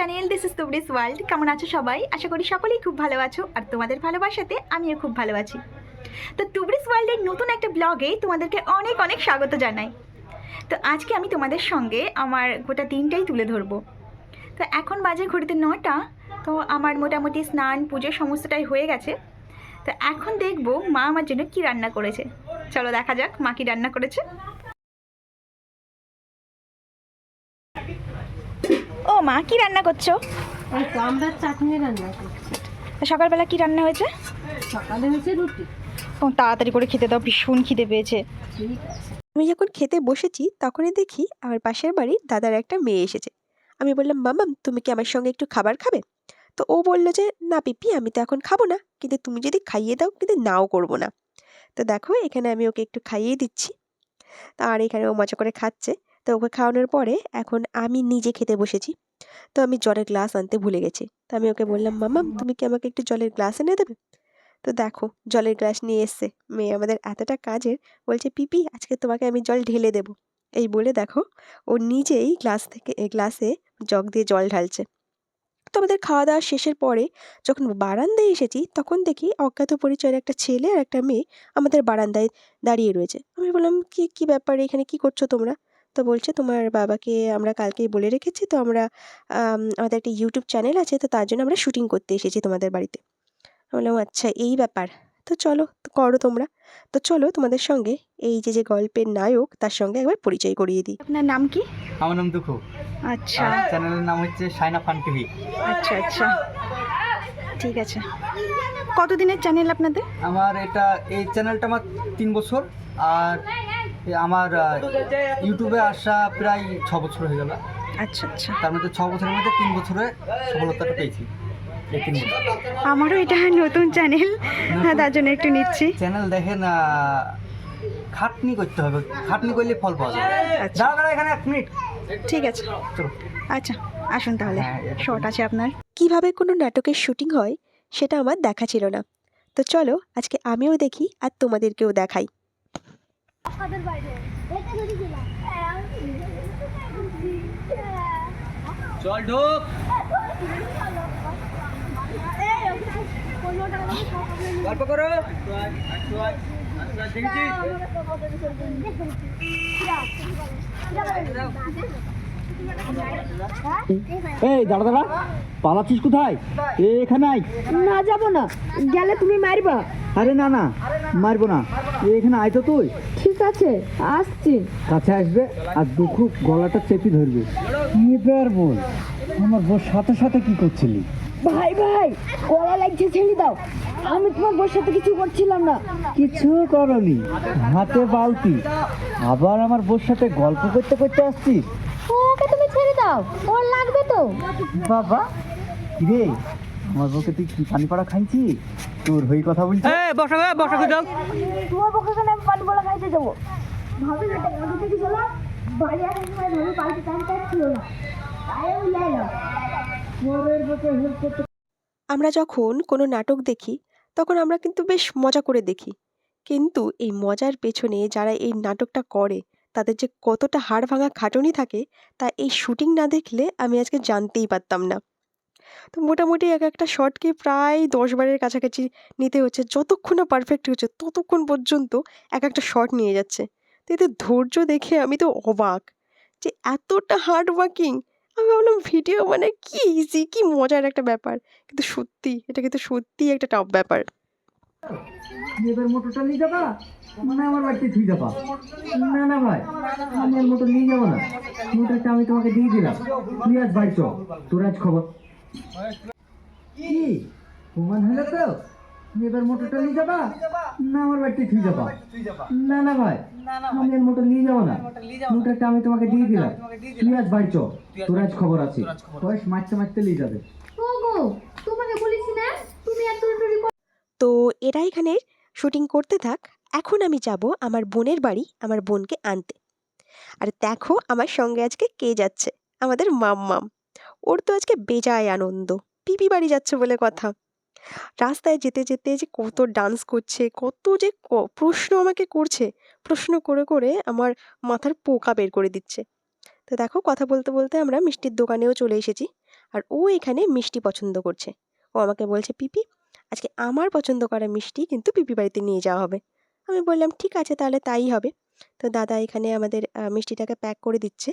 Channel this is Tubris world কেমন আছো সবাই? আশা করি সকলেই খুব ভালো আছো, আর তোমাদের ভালোবাসাতে আমিও খুব ভালো আছি। তো তুবরিস ওয়ার্ল্ডের নতুন একটা ব্লগে তোমাদেরকে অনেক অনেক স্বাগত জানাই। তো আজকে আমি তোমাদের সঙ্গে আমার গোটা দিনটাই তুলে ধরবো। তো এখন বাজে ঘড়িতে নটা, তো আমার মোটামুটি স্নান, পুজো সমস্তটাই হয়ে গেছে। তো এখন দেখব মা আমার জন্য কি রান্না করেছে। চলো দেখা যাক মা কি রান্না করেছে। ও মা কি রান্না করছ? চাটনি রান্না করছি। সকালবেলা কি রান্না হয়েছে? সকালে হয়েছে রুটি। ও তাড়াতাড়ি করে খেতে দাও ভীষণ খিদে পেয়েছে। আমি যখন খেতে বসেছি তখনই দেখি আমার পাশের বাড়ির দাদার একটা মেয়ে এসেছে। আমি বললাম মামাম তুমি কি আমার সঙ্গে একটু খাবার খাবে? তো ও বলল যে না পিপি আমি তো এখন খাব না। কিন্তু তুমি যদি খাইয়ে দাও কিন্তু নাও করব না। তো দেখো এখানে আমি ওকে একটু খাইয়ে দিচ্ছি। আর এখানে ও মজা করে খাচ্ছে। তো ওকে খাওয়ানোর পরে এখন আমি নিজে খেতে বসেছি। তো আমি জলের গ্লাস আনতে ভুলে গেছি। তো আমি ওকে বললাম, মামাম, তুমি কি আমাকে একটু জলের গ্লাস এনে দেবে? তো দেখো, জলের গ্লাস নিয়ে এসছে। মেয়ে আমাদের এতটা কাজের, বলছে, পিপি, আজকে তোমাকে আমি জল ঢেলে দেব। এই বলে দেখো, ও নিজেই গ্লাস থেকে গ্লাসে জগ দিয়ে জল ঢালছে। তো আমাদের খাওয়া দাওয়া শেষের পরে যখন বারান্দায় এসেছি, তখন দেখি অজ্ঞাত পরিচয়ের একটা ছেলে আর একটা মেয়ে আমাদের বারান্দায় দাঁড়িয়ে রয়েছে। আমি বললাম, কি কি ব্যাপার? এখানে কি করছ তোমরা? তো বলছে তোমার বাবাকে আমরা কালকেই বলে রেখেছি তো আমরা আমাদের একটা ইউটিউব চ্যানেল আছে তো তার জন্য আমরা শুটিং করতে এসেছি তোমাদের বাড়িতে। বললাম আচ্ছা এই ব্যাপার। তো চলো তো করো তোমরা। তো চলো তোমাদের সঙ্গে এই যে যে গল্পের নায়ক তার সঙ্গে একবার পরিচয় করিয়ে দিই। আপনার নাম কি? আমার নাম দুঃখু। আচ্ছা। চ্যানেলের নাম হচ্ছে সাইনা ফান টিভি। আচ্ছা আচ্ছা। ঠিক আছে। কতদিনের চ্যানেল আপনাদের? আমার এটা এই চ্যানেলটা আমার তিন বছর আর আমার ইউটিউবে আসা প্রায় ছ বছর হয়ে গেল। আচ্ছা আচ্ছা। তার মধ্যে ছ বছরের মধ্যে তিন বছরে সফলতাটা পেয়েছি। এই তিন বছর। আমারও এটা নতুন চ্যানেল হ্যাঁ তার জন্য একটু নিচ্ছি। চ্যানেল দেখেন খাটনি করতে হবে। খাটনি করলে ফল পাওয়া যাবে আচ্ছা। দাঁড়া দাঁড়া এখানে এক মিনিট। ঠিক আছে। আচ্ছা আসুন তাহলে। হ্যাঁ, শর্ট আছে আপনার। কীভাবে কোনো নাটকের শুটিং হয় সেটা আমার দেখা ছিল না। তো চলো আজকে আমিও দেখি আর তোমাদেরকেও দেখাই। চল ঢোক। গল্প করো। এই দাঁড়া দাঁড়া পালাচ্ছিস কোথায়? এখানে না যাব না। গেলে তুমি মারবা। আরে না না মারবো না। এখানে আয় তো তুই। আছে আসছি। কাছে আসবে আর দুঃখু গলাটা চেপে ধরবে। এবার বল আমার বোর সাথে সাথে কি করছিলি? ভাই ভাই কলা লাগছে ছেড়ে দাও। আমি তোমার বউর সাথে কিছু করছিলাম না। কিছু করনি হাতে বালতি। আবার আমার বোর সাথে গল্প করতে করতে আসছিস? ওকে তুমি ছেড়ে দাও ওর লাগবে তো। বাবা রে আমার বউকে তুই কি পানি পড়া খাইছি? তোর হয়ে কথা বলছিস বসা বসা যাও। তোমার পক্ষে কেন আমি পানি বলা খাইতে যাব? ভাবি বেটা গাড়ি থেকে চলো বাড়ি আসার সময় ভাবি পাল্টে টাইম ছিল না। তাই আমি লাইলাম মোরের বকে হেল্প করতে আমরা যখন কোনো নাটক দেখি তখন আমরা কিন্তু বেশ মজা করে দেখি। কিন্তু এই মজার পেছনে যারা এই নাটকটা করে তাদের যে কতটা হাড় ভাঙা খাটুনি থাকে তা এই শুটিং না দেখলে আমি আজকে জানতেই পারতাম না। তো মোটামুটি এক একটা শটকে প্রায় দশ বারের কাছাকাছি নিতে হচ্ছে। যতক্ষণ না পারফেক্ট হচ্ছে, ততক্ষণ পর্যন্ত এক একটা শট নিয়ে যাচ্ছে। তো এদের ধৈর্য দেখে আমি তো অবাক যে এতটা হার্ড ওয়ার্কিং আমি ভাবলাম ভিডিও মানে কি ইজি কি মজার একটা ব্যাপার। কিন্তু সত্যি, এটা কিন্তু সত্যিই একটা টাফ ব্যাপার। মানে না ভাই আমি তোমাকে দিয়ে দিলাম। তুই আজ বাড়ি চল, তোর আজ খবর। কি? প্রমাণ হলো তো? তুমি এবার মোটরটা নিয়ে যাবা? না আমার বাড়িতে থুই যাবা। না না ভাই আমি আর মোটর নিয়ে যাব না। মোটরটা আমি তোমাকে দিয়ে দিলাম। তুই আজ বাড়ি তোর আজ খবর আছে। বয়স মারতে মারতে নিয়ে যাবে। ওগো তোমাকে বলেছি না? তুমি এত তো এরা এখানে শুটিং করতে থাক। এখন আমি যাব আমার বোনের বাড়ি আমার বোনকে আনতে। আর দেখো আমার সঙ্গে আজকে কে যাচ্ছে? আমাদের মাম্মাম। ওর তো আজকে বেজায় আনন্দ। পিপি বাড়ি যাচ্ছে বলে কথা। রাস্তায় যেতে যেতে যে কত ডান্স করছে, কত যে প্রশ্ন আমাকে করছে, প্রশ্ন করে করে আমার মাথার পোকা বের করে দিচ্ছে। তো দেখো কথা বলতে বলতে আমরা মিষ্টির দোকানেও চলে এসেছি আর ও এখানে মিষ্টি পছন্দ করছে। ও আমাকে বলছে, পিপি, আজকে আমার পছন্দ করা মিষ্টি কিন্তু পিপি বাড়িতে নিয়ে যাওয়া হবে। আমি বললাম, ঠিক আছে তাহলে তাই হবে। তো দাদা এখানে আমাদের মিষ্টিটাকে প্যাক করে দিচ্ছে।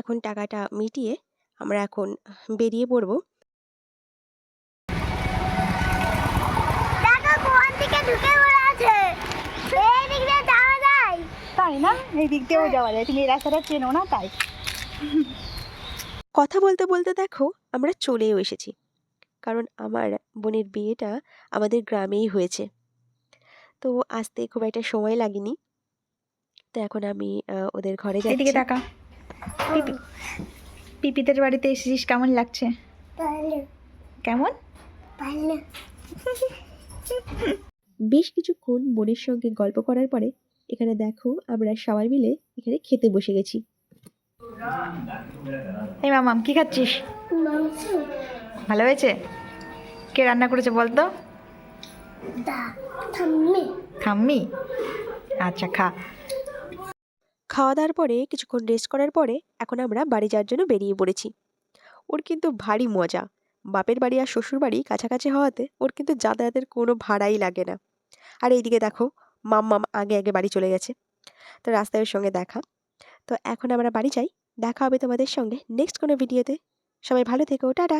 এখন টাকাটা মিটিয়ে আমরা এখন বেরিয়ে পড়ব। দেখো কোন দিকে ঢুকে পড়ে আছে? এই দিক দিয়ে যাওয়া যায়। তাই না? এই দিক দিয়েও যাওয়া যায়। তুমি এই রাস্তাটা চেনো না তাই। কথা বলতে বলতে দেখো আমরা চলেও এসেছি। কারণ আমার বোনের বিয়েটা আমাদের গ্রামেই হয়েছে। তো আসতে খুব একটা সময় লাগেনি। তো এখন আমি ওদের ঘরে এদিকে যাচ্ছি। টাকা পিপি। পিপিদের বাড়িতে এসেছিস কেমন লাগছে? ভালো। কেমন? বেশ কিছুক্ষণ বোনের সঙ্গে গল্প করার পরে এখানে দেখো আমরা সবাই মিলে এখানে খেতে বসে গেছি। এই মামাম কি খাচ্ছিস? ভালো হয়েছে? কে রান্না করেছে বলতো? দা থাম্মি আচ্ছা খা। খাওয়া দাওয়ার পরে কিছুক্ষণ রেস্ট করার পরে এখন আমরা বাড়ি যাওয়ার জন্য বেরিয়ে পড়েছি। ওর কিন্তু ভারী মজা। বাপের বাড়ি আর শ্বশুর বাড়ি কাছাকাছি হওয়াতে ওর কিন্তু যাতায়াতের কোনো ভাড়াই লাগে না। আর এইদিকে দেখো মাম মাম আগে আগে বাড়ি চলে গেছে। তো রাস্তায় ওর সঙ্গে দেখা। তো এখন আমরা বাড়ি যাই। দেখা হবে তোমাদের সঙ্গে নেক্সট কোনো ভিডিওতে। সবাই ভালো থেকো, টাটা।